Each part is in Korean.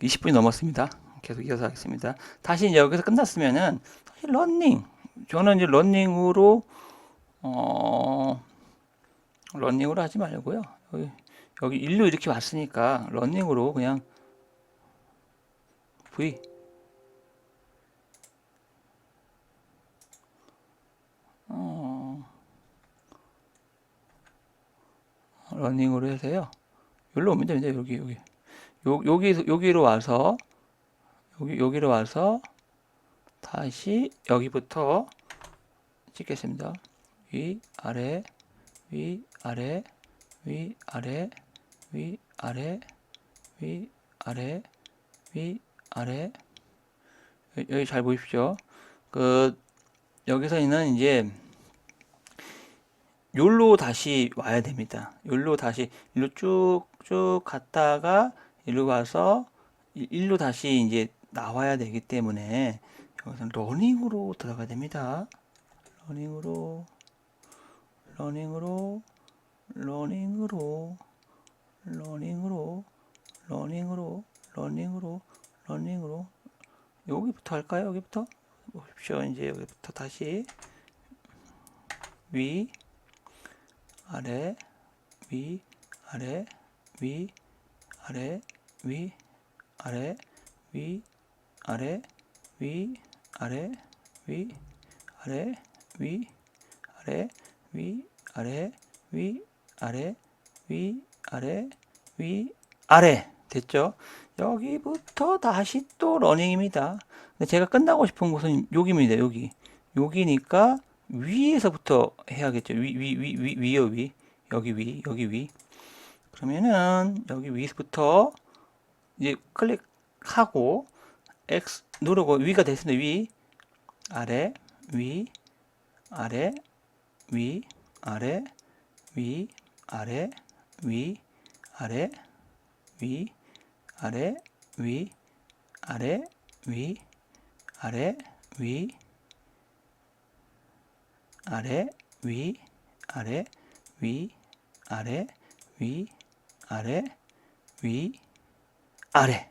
20분이 넘었습니다. 계속 이어서 하겠습니다. 다시 여기서 끝났으면은 다시 러닝. 저는 이제 러닝으로 어 러닝으로 하지 말고요. 여기, 여기 일로 이렇게 왔으니까 러닝으로 그냥 V 어, 러닝으로 해서요. 여기로 됩니다. 여기 여기 요, 여기 여기로 와서 여기 여기로 와서 다시 여기부터 찍겠습니다. 위 아래 위 아래 위 아래 위 아래 위 아래 위 아래 여- 여기 잘 보십시오. 그 여기서는 이제 요로 다시 와야 됩니다. 요로 다시 일로 쭉 쭉 갔다가 일로 가서 이- 일로 다시 이제 나와야 되기 때문에 여기서는 러닝으로 들어가야 됩니다. 러닝으로 러닝으로 러닝으로 러닝으로 러닝으로 러닝으로 러닝으로 여기부터 할까요? 여기부터 보십시오. 이제 여기부터 다시 위 아래 위 아래 위 아래 위 아래 위 아래 위 아래 위 아래 위 아래 위 아래 위 아래 위 아래 위 아래 됐죠? 여기부터 다시 또 러닝입니다. 근데 제가 끝나고 싶은 곳은 여기입니다. 여기 여기니까 위에서부터 해야겠죠. 위 위 위 위 위요 위 여기 위 여기 위 그러면은 여기 위부터 이제 클릭하고 X 누르고 위가 됐습니다. 위 아래 위 아래 위 아래 위 아래 위 아래 위 아래 위 아래 위 아래 위 아래 위 아래 위 아래 위 아래 위 아래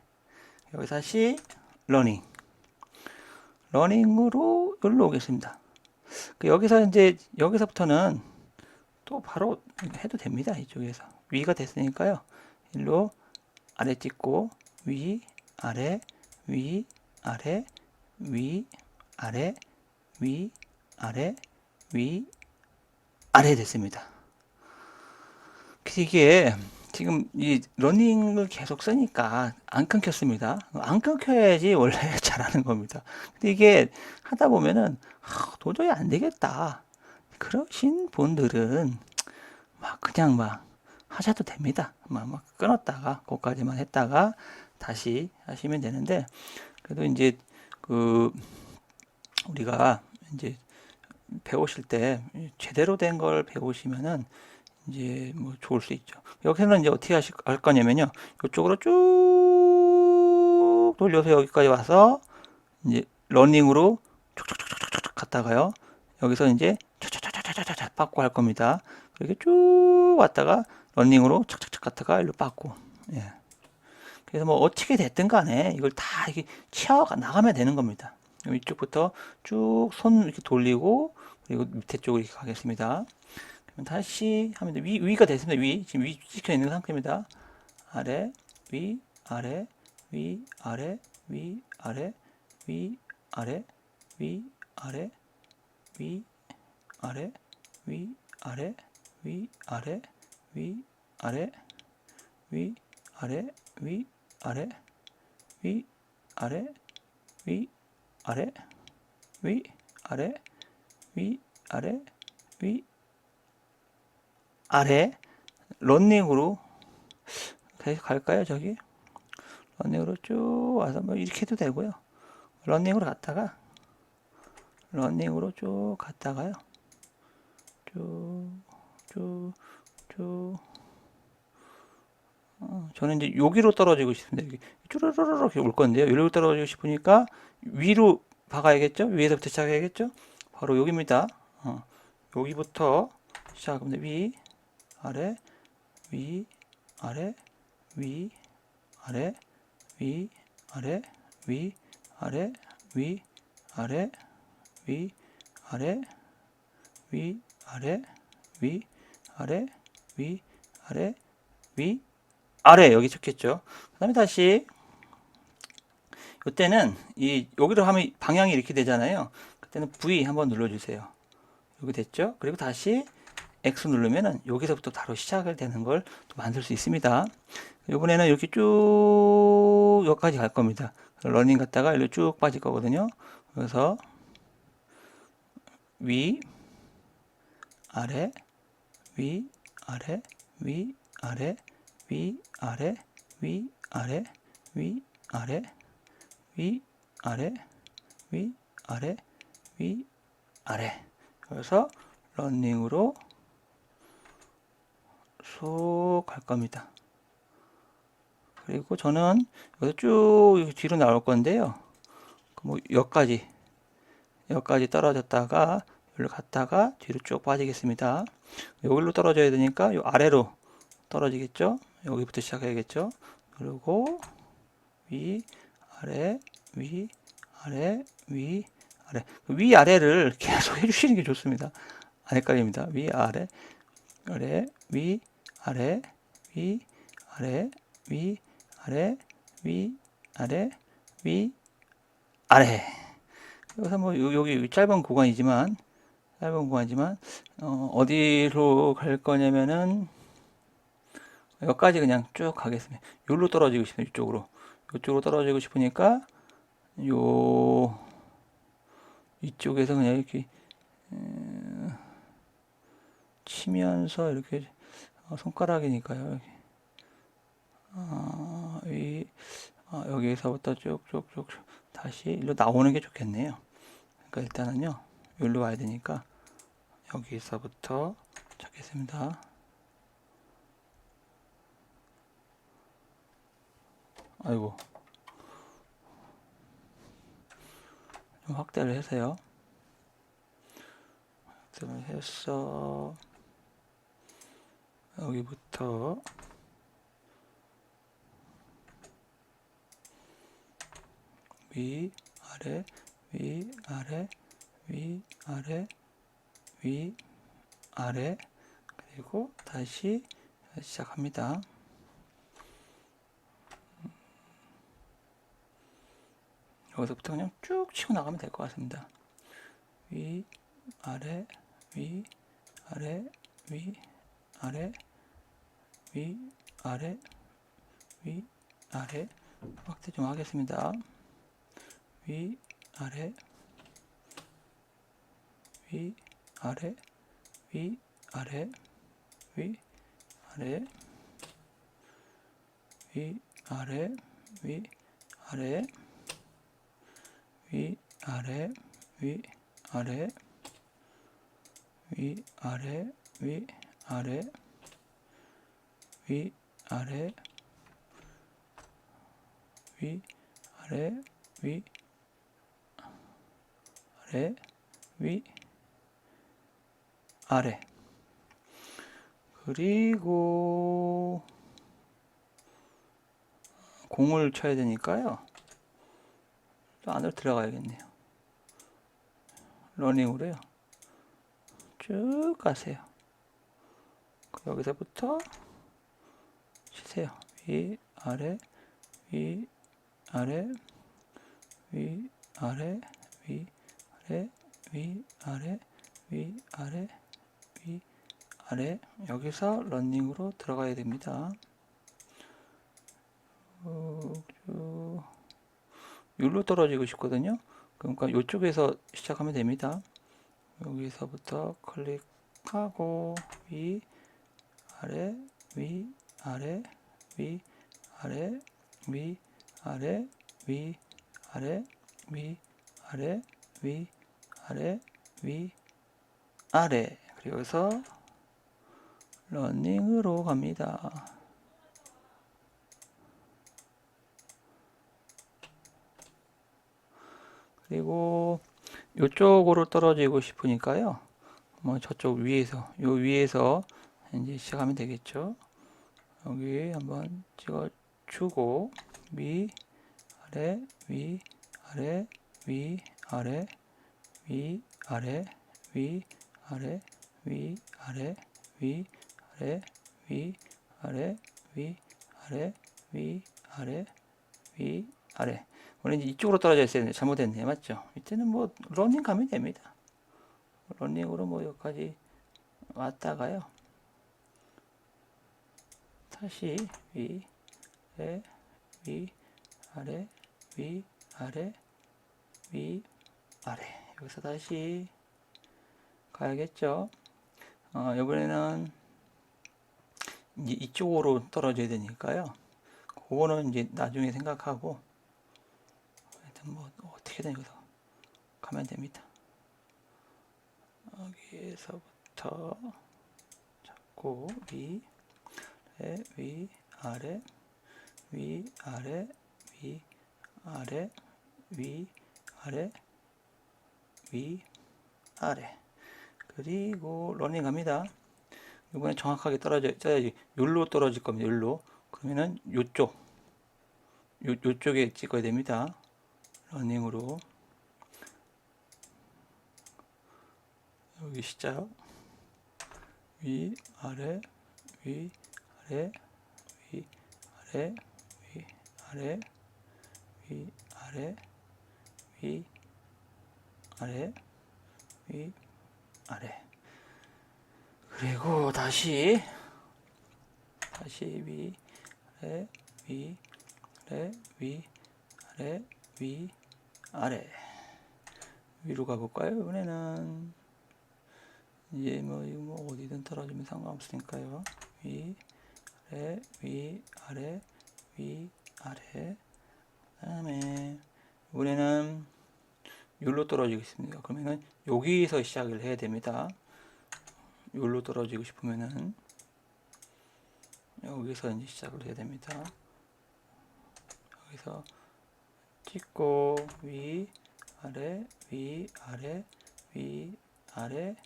여기 다시 러닝 러닝으로 여기로 오겠습니다. 그 여기서 이제 여기서부터는 또 바로 해도 됩니다. 이쪽에서 위가 됐으니까요. 일로 아래 찍고 위 아래 위 아래 위 아래 위 아래 위 아래 됐습니다. 이게 지금 이 러닝을 계속 쓰니까 안 끊겼습니다. 안 끊겨야지 원래 잘하는 겁니다. 근데 이게 하다 보면은 아, 도저히 안 되겠다. 그러신 분들은 막 그냥 막 하셔도 됩니다. 막, 막 끊었다가 거기까지만 했다가 다시 하시면 되는데 그래도 이제 그 우리가 이제 배우실 때 제대로 된 걸 배우시면은 이제 뭐 좋을 수 있죠. 여기서는 이제 어떻게 하실 할 거냐면요. 이쪽으로 쭉 돌려서 여기까지 와서 이제 러닝으로 쭉쭉쭉쭉쭉 갔다가요. 여기서 이제 차차차차차차 빠꾸 할 겁니다. 이렇게 쭉 왔다가 러닝으로 착착착 갔다가 일로 빠꾸. 예. 그래서 뭐 어떻게 됐든 간에 이걸 다 이렇게 치어 나가면 되는 겁니다. 이쪽부터 쭉 손 이렇게 돌리고 그리고 밑에 쪽으로 이렇게 가겠습니다. 다시 하면 돼. 위 위가 됐습니다. 위 지금 위 찍혀 있는 상태입니다. 아래 위 아래 위 아래 위 아래 위 아래 위 아래 위 아래 위 아래 위 아래 위 아래 위 아래 위 아래 위 아래 위 아래 위 아래 위 아래 위 아래 런닝으로 계속 갈까요 저기 런닝으로 쭉 와서 뭐 이렇게 해도 되고요 런닝으로 갔다가 런닝으로 쭉 갔다가요 쭉쭉쭉 어, 저는 이제 여기로 떨어지고 싶습니다. 여기 쭈르르르 이렇게 올 건데요. 여기로 떨어지고 싶으니까 위로 박아야겠죠? 위에서부터 시작해야겠죠? 바로 여기입니다. 어, 여기부터 시작합니다. 위, 아래, 위, 아래, 위, 아래, 위, 아래, 위, 아래, 위, 아래, 위, 아래, 위, 아래, 위, 아래, 위, 아래, 위, 아래 여기 좋겠죠. 그 다음에 다시 이때는 이 여기로 하면 방향이 이렇게 되잖아요. 그때는 V 한번 눌러주세요. 여기 됐죠? 그리고 다시 X 누르면은 여기서부터 바로 시작을 되는 걸 또 만들 수 있습니다. 이번에는 이렇게 쭉 여기까지 갈 겁니다. 러닝 갔다가 이렇게 쭉 빠질 거거든요. 그래서 위, 아래, 위, 아래, 위, 아래, 위, 아래, 위, 아래, 위, 아래, 위, 아래, 위, 아래, 위, 아래. 그래서 런닝으로 쏙갈 겁니다. 그리고 저는 여기서 쭉 뒤로 나올 건데요. 그뭐 여기까지 여기까지 떨어졌다가 여기로 갔다가 뒤로 쭉 빠지겠습니다. 여기로 떨어져야 되니까 요 아래로 떨어지겠죠. 여기부터 시작해야겠죠. 그리고 위, 아래, 위, 아래, 위, 아래. 위, 아래를 계속 해주시는 게 좋습니다. 안 헷갈립니다. 위, 아래, 아래, 위, 아래, 위, 아래, 위, 아래, 위, 아래, 위, 아래. 여기서 뭐 요- 여기 짧은 구간이지만 짧은 구간이지만 어, 어디로 갈 거냐면은 여기까지 그냥 쭉 가겠습니다. 여기로 떨어지고 싶어요. 이쪽으로. 이쪽으로 떨어지고 싶으니까 요 이쪽에서 그냥 이렇게 음, 치면서 이렇게 어, 손가락이니까요. 여기. 아, 이, 아, 여기서부터 쭉쭉쭉 다시 일로 나오는 게 좋겠네요. 그러니까 일단은요. 여기로 와야 되니까 여기서부터 찾겠습니다. 아이고. 좀 확대를 해서요. 확대를 해서 여기부터 위, 아래, 위, 아래, 위, 아래, 위, 아래, 그리고 다시 시작합니다. 여기서부터 그냥 쭉 치고 나가면 될 것 같습니다. 위, 아래, 위, 아래, 위, 아래, 위, 아래, 위, 아래, 확대 좀 하겠습니다. 위, 아래, 위, 아래, 위, 아래, 위, 아래, 위, 아래, 위, 아래, 위, 아래, 위, 아래, 위, 아래, 위, 아래, 위, 아래, 위, 아래, 위, 아래, 위, 아래. 그리고 공을 쳐야 되니까요. 또 안으로 들어가야겠네요. 러닝으로요. 쭉 가세요. 여기서부터 치세요. 위, 아래, 위, 아래, 위, 아래, 위, 아래, 위, 아래, 위, 아래, 위, 아래. 여기서 러닝으로 들어가야 됩니다. 여기로 떨어지고 싶거든요. 그러니까 이쪽에서 시작하면 됩니다. 여기서부터 클릭하고 위, 아래, 위, 아래, 위, 아래, 위, 아래, 위, 아래, 위, 아래, 위, 아래, 위, 아래. 그리고 여기서 러닝으로 갑니다. 그리고 이쪽으로 떨어지고 싶으니까요. 뭐 저쪽 위에서 요 위에서 이제 시작하면 되겠죠. 여기 한번 찍어 주고 위 아래 위 아래 위 아래 위 아래 위 아래 위 아래 위 아래 위 아래 위 아래 위 아래 위 아래 원래 이쪽으로 떨어져 있어야 되는데 잘못했네 맞죠? 이때는 뭐 러닝 가면 됩니다. 러닝으로 뭐 여기까지 왔다가요. 다시 위, 래, 위, 아래, 위, 아래, 위, 아래. 여기서 다시 가야겠죠. 어, 이번에는 이제 이쪽으로 떨어져야 되니까요. 그거는 이제 나중에 생각하고 하여튼 뭐 어떻게든 여기서 가면 됩니다. 여기서부터 잡고 위, 래, 위, 아래, 위, 아래, 위, 아래, 위, 아래, 위, 아래. 그리고 러닝 갑니다. 이번에 정확하게 떨어져 써야지. 요로 떨어질 겁니다. 요로. 그러면은 요쪽 요, 요쪽에 찍어야 됩니다. 러닝으로 여기 시작 위 아래 위 아래 위 아래 위 아래 위 아래 위 아래 위 아래 그리고 다시 다시 위 아래 위 아래 위 아래 위 아래 위로 가볼까요? 이번에는 이제 뭐, 뭐 어디든 떨어지면 상관없으니까요. 위, 아래, 위, 아래, 위, 아래. 다음에 이번에는 여기로 떨어지겠습니다. 그러면은 여기서 시작을 해야 됩니다. 여기로 떨어지고 싶으면은 여기서 이제 시작을 해야 됩니다. 여기서 찍고 위, 아래, 위, 아래, 위, 아래,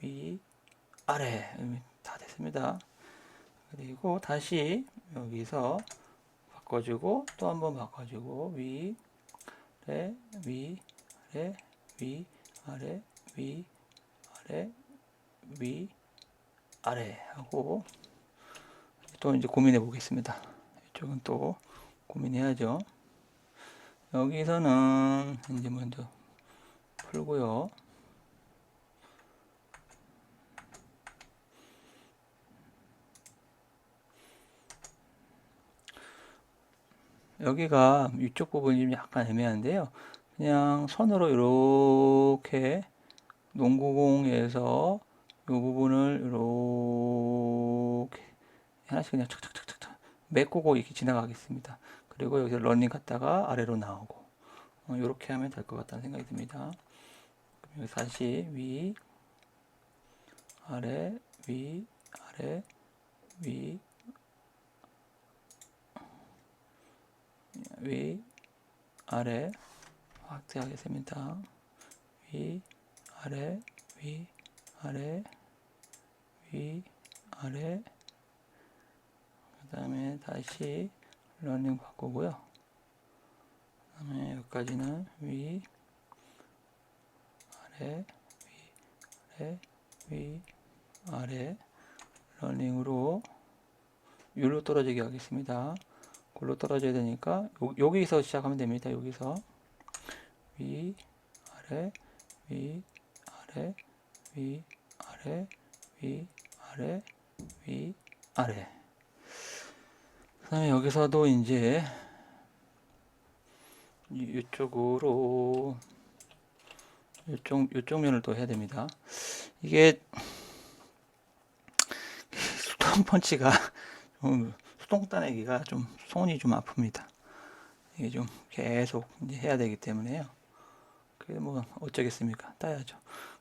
위, 아래 음, 다 됐습니다. 그리고 다시 여기서 바꿔주고 또 한번 바꿔주고 위, 아래, 위, 아래, 위, 아래, 위, 아래, 위, 아래 하고 또 이제 고민해 보겠습니다. 이쪽은 또 고민해야죠. 여기서는 이제 먼저 풀고요. 여기가 위쪽 부분이 좀 약간 애매한데요. 그냥 선으로 이렇게 농구공에서 이 부분을 이렇게 하나씩 그냥 척척척척척 메꾸고 이렇게 지나가겠습니다. 그리고 여기서 러닝 갔다가 아래로 나오고 어, 이렇게 하면 될 것 같다는 생각이 듭니다. 다시 위, 아래, 위, 아래, 위, 위, 아래 확대하겠습니다. 위, 아래, 위, 아래, 위, 아래. 그 다음에 다시 러닝 바꾸고요. 그 다음에 여기까지는 위, 아래, 위, 아래, 위, 아래. 러닝으로 위로 떨어지게 하겠습니다. 골로 떨어져야 되니까 요, 여기서 시작하면 됩니다. 여기서 위 아래 위 아래 위 아래 위 아래 위 아래 그 다음에 여기서도 이제 이- 이쪽으로 이쪽 이쪽 면을 또 해야 됩니다. 이게 수동 펀치가 좀 수동 따내기가 좀 손이 좀 아픕니다. 이게 좀 계속 이제 해야 되기 때문에요. 그게 뭐 어쩌겠습니까? 따야죠.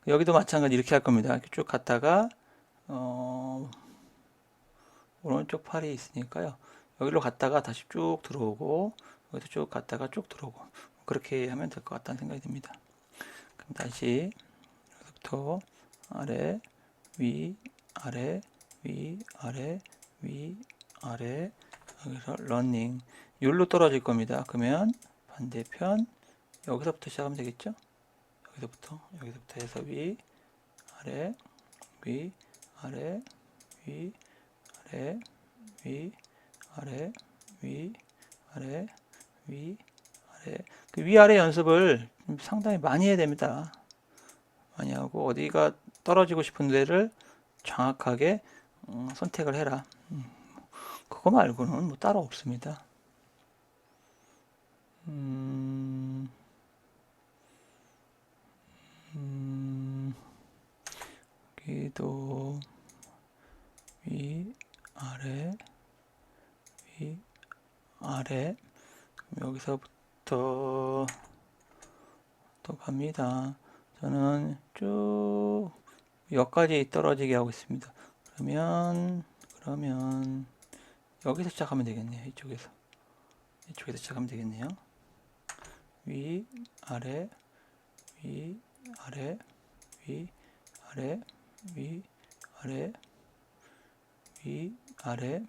여기도 마찬가지 이렇게 할 겁니다. 쭉 갔다가 어 오른쪽 팔이 있으니까요. 여기로 갔다가 다시 쭉 들어오고 여기도 쭉 갔다가 쭉 들어오고 그렇게 하면 될 것 같다는 생각이 듭니다. 그럼 다시 여기서부터 아래 위 아래 위 아래 위 아래 여기서 러닝 여기로 떨어질 겁니다. 그러면 반대편 여기서부터 시작하면 되겠죠? 여기서부터 여기서부터 해서 위 아래 위 아래 위 아래 위 아래 위 아래 위 아래 그 위아래 연습을 좀 상당히 많이 해야 됩니다. 많이 하고 어디가 떨어지고 싶은 데를 정확하게 어, 선택을 해라. 음, 그거 말고는 뭐 따로 없습니다. 음, 음, 여기도 위, 아래, 위, 아래. 여기서부터 또 갑니다. 저는 쭉 여기까지 떨어지게 하고 있습니다. 그러면 그러면 여기서 시작하면 되겠네요. 이쪽에서 이쪽에서 시작하면 되겠네요. 위 아래 위 아래 위 아래 위 아래 위 아래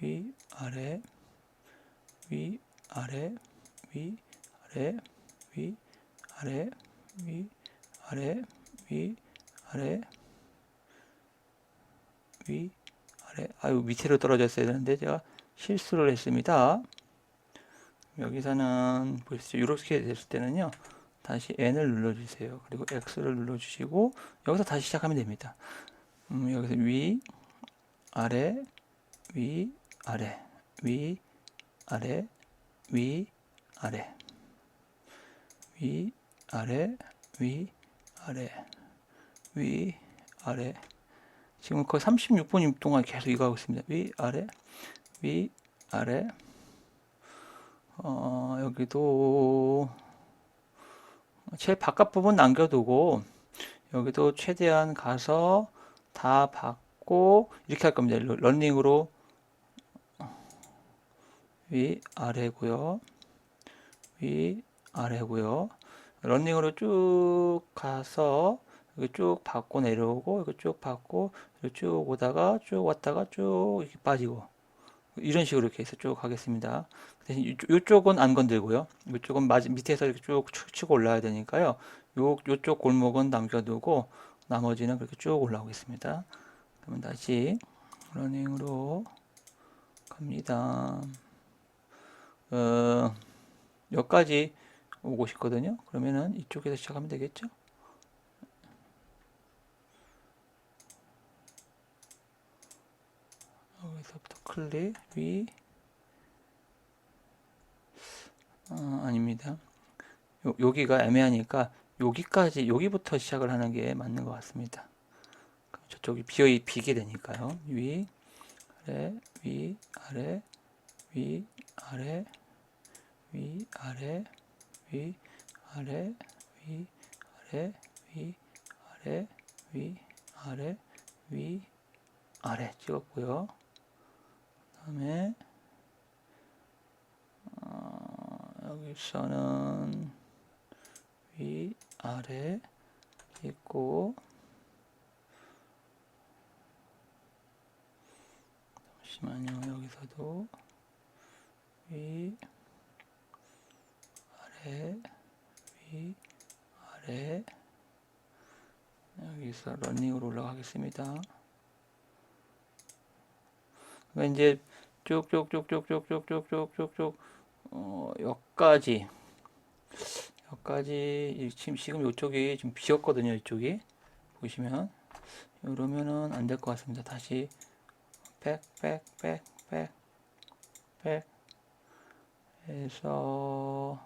위 아래 위 아래 위 아래 위 아래 위 아래 위 아래 위 아래 아유 밑으로 떨어졌어야 되는데 제가 실수를 했습니다. 여기서는 보시죠. 이렇게 됐을 때는요. 다시 N을 눌러주세요. 그리고 X를 눌러주시고 여기서 다시 시작하면 됩니다. 음, 여기서 위, 아래, 위, 아래, 위, 아래, 위, 아래, 위, 아래, 위, 아래, 위, 아래. 지금 거의 36분 동안 계속 이거 하고 있습니다. 위, 아래, 위, 아래. 어, 여기도 제일 바깥 부분 남겨두고 여기도 최대한 가서 다 받고 이렇게 할 겁니다. 러- 런닝으로 위 아래고요. 위 아래고요. 런닝으로 쭉 가서 여기 쭉 받고 내려오고 여기 쭉 받고 여기 쭉 오다가 쭉 왔다가 쭉 이렇게 빠지고 이런 식으로 이렇게 해서 쭉 가겠습니다. 대신 이쪽- 이쪽은 안 건들고요. 이쪽은 밑에서 이렇게 쭉 치- 치고 올라야 되니까요. 요, 요쪽 골목은 남겨두고 나머지는 그렇게 쭉 올라오겠습니다. 그러면 다시 러닝으로 갑니다. 어, 여기까지 오고 싶거든요. 그러면은 이쪽에서 시작하면 되겠죠? 여기서부터 클릭 위 어, 아닙니다. 요, 여기가 애매하니까 여기까지 여기부터 시작을 하는 게 맞는 것 같습니다. 저쪽이 비어 비게 되니까요. 위 아래 위 아래 위 아래 위 아래 위 아래 위 아래 위 아래 위 아래 위 아래 찍었고요. 그다음에 어, 여기서는 위 아래 있고 잠시만요 여기서도 위 아래 위 아래 여기서 러닝으로 올라가겠습니다. 그러니까 이제 쭉쭉쭉쭉쭉쭉쭉쭉쭉 어, 여기까지 여기까지 이- 지금 지금 이쪽이 지금 비었거든요. 이쪽이 보시면 이러면은 안 될 것 같습니다. 다시 백 백 백 백 백 해서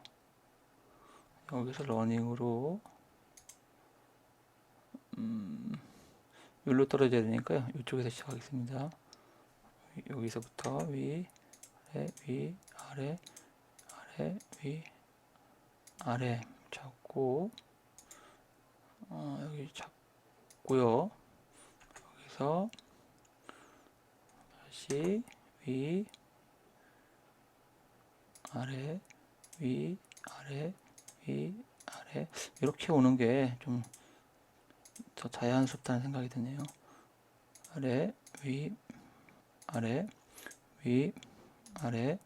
여기서 러닝으로 음, 여기로 떨어져야 되니까요. 이쪽에서 시작하겠습니다. 여기서부터 위, 아래, 위, 아래, 아래, 위, 아래 잡고 어, 여기 잡고요. 여기서 다시 위, 아래, 위, 아래, 위, 아래 이렇게 오는 게 좀 더 자연스럽다는 생각이 드네요. 아래, 위, 아래, 위, 아래,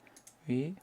위,